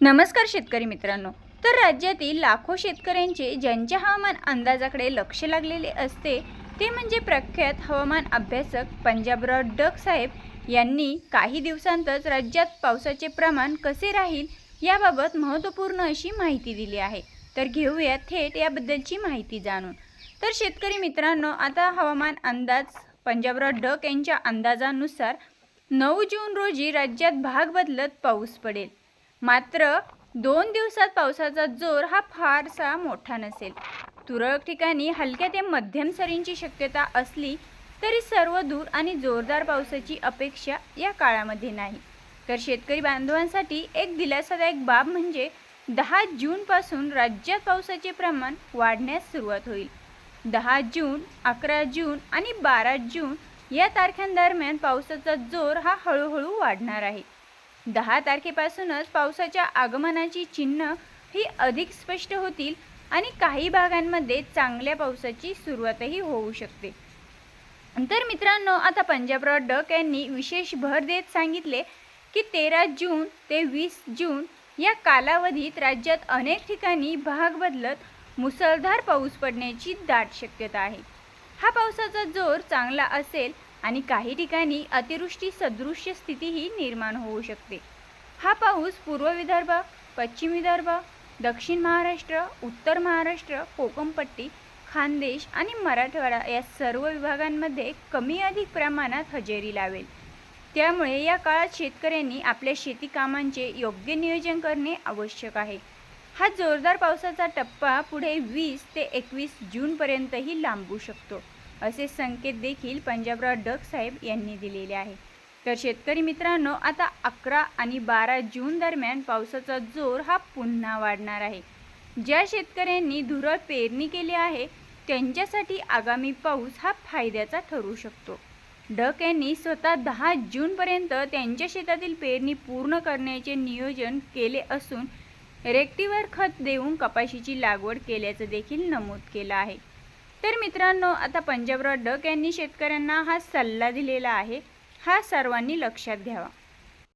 नमस्कार शेतकरी मित्रांनो. तर राज्यातील लाखो शेतकऱ्यांचे ज्यांच्या हवामान अंदाजाकडे लक्ष लागलेले असते ते म्हणजे प्रख्यात हवामान अभ्यासक पंजाबराव डग साहेब यांनी काही दिवसांतच राज्यात पावसाचे प्रमाण कसे राहील याबाबत महत्त्वपूर्ण अशी माहिती दिली आहे. तर घेऊया थेट याबद्दलची माहिती जाणून. तर शेतकरी मित्रांनो आता हवामान अंदाज पंजाबराव डक यांच्या अंदाजानुसार नऊ जून रोजी राज्यात भाग बदलत पाऊस पडेल. मात्र दोन दिवसात पावसाचा जोर हा फारसा मोठा नसेल. तुरळक ठिकाणी हलक्या ते मध्यम सरींची शक्यता असली तरी सर्व दूर आणि जोरदार पावसाची अपेक्षा या काळामध्ये नाही. तर शेतकरी बांधवांसाठी एक दिलासादायक बाब म्हणजे दहा जूनपासून राज्यात पावसाचे प्रमाण वाढण्यास सुरुवात होईल. दहा जून अकरा जून आणि बारा जून या तारखांदरम्यान पावसाचा जोर हा हळूहळू वाढणार आहे. दहा तारखेपासूनच पावसाच्या आगमनाची चिन्ह ही अधिक स्पष्ट होतील आणि काही भागांमध्ये चांगल्या पावसाची सुरुवातही होऊ शकते. तर मित्रांनो आता पंजाबराव डक यांनी विशेष भर देत सांगितले की तेरा जून ते वीस जून या कालावधीत राज्यात अनेक ठिकाणी भाग बदलत मुसळधार पाऊस पडण्याची दाट शक्यता आहे. हा पावसाचा जोर चांगला असेल आणि काही ठिकाणी अतिवृष्टी सदृश्य स्थितीही निर्माण होऊ शकते. हा पाऊस पूर्व विदर्भ पश्चिम विदर्भ दक्षिण महाराष्ट्र उत्तर महाराष्ट्र कोकमपट्टी खानदेश आणि मराठवाडा या सर्व विभागांमध्ये कमी अधिक प्रमाणात हजेरी लावेल. त्यामुळे या काळात शेतकऱ्यांनी आपल्या शेती कामांचे योग्य नियोजन करणे आवश्यक आहे. हा जोरदार पावसाचा टप्पा पुढे वीस ते एकवीस जूनपर्यंतही लांबू शकतो. असे संकेत देखील पंजाबराव डग साहेब यांनी दिलेले आहे. तर शेतकरी मित्रांनो आता अकरा आणि बारा जून दरम्यान पावसाचा जोर हा पुन्हा वाढणार आहे. ज्या शेतकऱ्यांनी धुरळ पेरणी केली आहे त्यांच्यासाठी आगामी पाऊस हा फायद्याचा ठरू शकतो. डक यांनी स्वतः दहा जूनपर्यंत त्यांच्या शेतातील पेरणी पूर्ण करण्याचे नियोजन केले असून रेक्टीवर खत देऊन कपाशीची लागवड केल्याचं देखील नमूद केलं आहे. तर मित्रांनो आता पंजाबराव डक यांनी शेतकऱ्यांना हा सल्ला दिलेला आहे. हा सर्वांनी लक्षात घ्यावा.